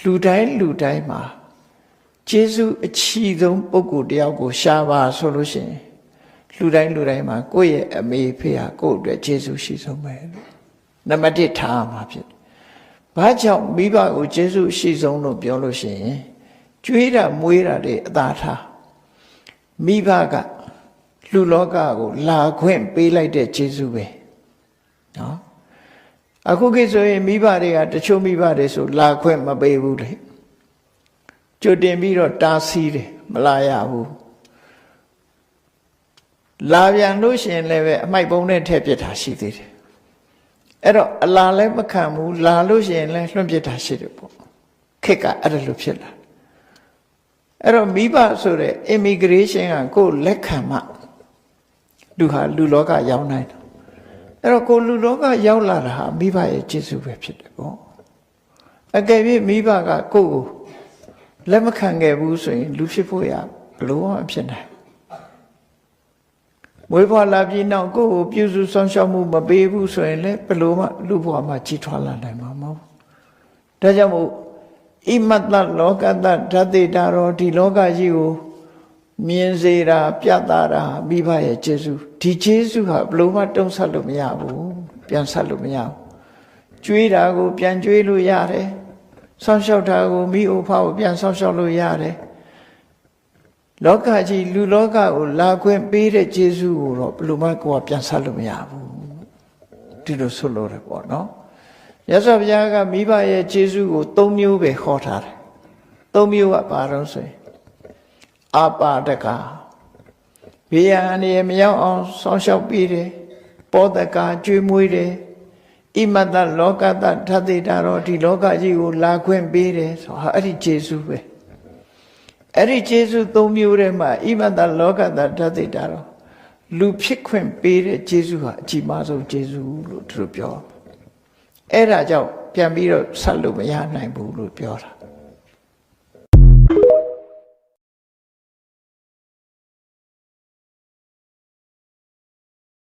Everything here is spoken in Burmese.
လူတိုင်းလူတိုင်းမှာကျေးဇူးအချီဆုံးပုဂ္ဂိုလ်တယောက်ကိုရှားပါဆိုလို့ရှိရင်လူတိုင်းလူတိုင်းမှာကိုယ့်ရဲ့အမေဖေဟာကိုယ့်အတွက်ကျေးဇူးရှိဆုံးပဲလို့နံပါတ်1ထားမှာဖြစ်တယ်။ဘာကြောင့်မိဘကိုကျေးဇူးရှိဆုံးလို့ပြောလို့ရှိရင်ကျွေးတာမွေးတာတွေအသာထားမိဘကလူလောကကိုလာခွင့်ပေးလိုက်တဲ့ကျေးဇူးပဲနော် အခုခေတ်ဆိုရင်မိဘတွေကတချို့မိဘတွေဆိုလာခွင့်မပေးဘူးလေကြိုတင်ပြီးတော့တားဆီးတယ်မလာရဘူးလာပြန်လို့ရှိရင်လည်းပဲအမိုက်ပုံးနဲ့ထည့်ပြစ်တာရှိသေးတယ်အဲ့တော့အလာလည်းမခံဘူးလာလို့ရှိရင်လည်းလွှင့်ပြစ်တာရှိတယ်ပေါ့ခက်ကအဲ့ဒါလိုဖြစ်လာအဲ့တော့မိဘဆိုတဲ့ immigration ကကိုယ်လက်ခံမှလူဟာလူလောကရောက်နိုင်တယ် အဲ့တော့ကိုယ်လူလောကရောက်လာတာဟာမိဘရဲ့ကျေးဇူးပဲဖြစ်တယ်ပေါ့အကယ်၍မိဘကကိုယ့်ကိုလက်မခံခဲ့ဘူးဆိုရင်လူဖြစ်ဖို့ရဘလို့မှဖြစ်နိုင်မွေးဖွားလာပြီးနောက်ကိုယ့်ကိုပြုစုဆောင်ရှောက်မှုမပေးဘူးဆိုရင်လည်းဘလို့မှလူဘဝမှာကြီးထွားလာနိုင်မှာမဟုတ်ဘူးဒါကြောင့်မို့ဣမတ္တလောကတ္တဓာတိတာရောဒီလောကကြီးကို မြင်စေတာပြတ်တာတာမိဘရဲ့ကျေးဇူးဒီကျေးဇူးဟာဘလို့မှတုံးဆက်လို့မရဘူးပြန်ဆက်လို့မရဘူးကျွေးတာကို ပြန်ကျွေးလို့ရတယ်ဆောင်းလျှောက်တာကိုမိအိုဖာကိုပြန်ဆောင်းလျှောက်လို့ရတယ်လောကကြီးလူလောကကိုလာခွင့်ပေးတဲ့ကျေးဇူးကိုတော့ဘလို့မှကိုယ်ကပြန်ဆက်လို့မရဘူးဒီလိုဆိုလို့ရတယ်ပေါ့နော်ရသော်ဘုရားကမိဘရဲ့ကျေးဇူးကို၃မျိုးပဲဟောထားတယ်၃မျိုးကဘာတော့ဆိုရင် အပါဒကဘေးရန်အနေမရောက်အောင်ဆောင်းလျှောက်ပြီးတယ်ပောဒကကျွေးမွေးတယ်ဣမတ္တလောကတ္တဓာတိတာတော့ဒီလောကကြီးကိုလာခွင့်ပေးတယ်ဆိုဟာအဲ့ဒီကျေးဇူးပဲအဲ့ဒီကျေးဇူး၃မျိုးထဲမှာဣမတ္တလောကတ္တဓာတိတာတော့လူဖြစ်ခွင့်ပေးတဲ့ကျေးဇူးဟာအကြီးမားဆုံးကျေးဇူးလို့သူတို့ပြောအဲ့ဒါကြောင့်ပြန်ပြီးတော့ဆက်လို့မရနိုင်ဘူးလို့ပြောတာ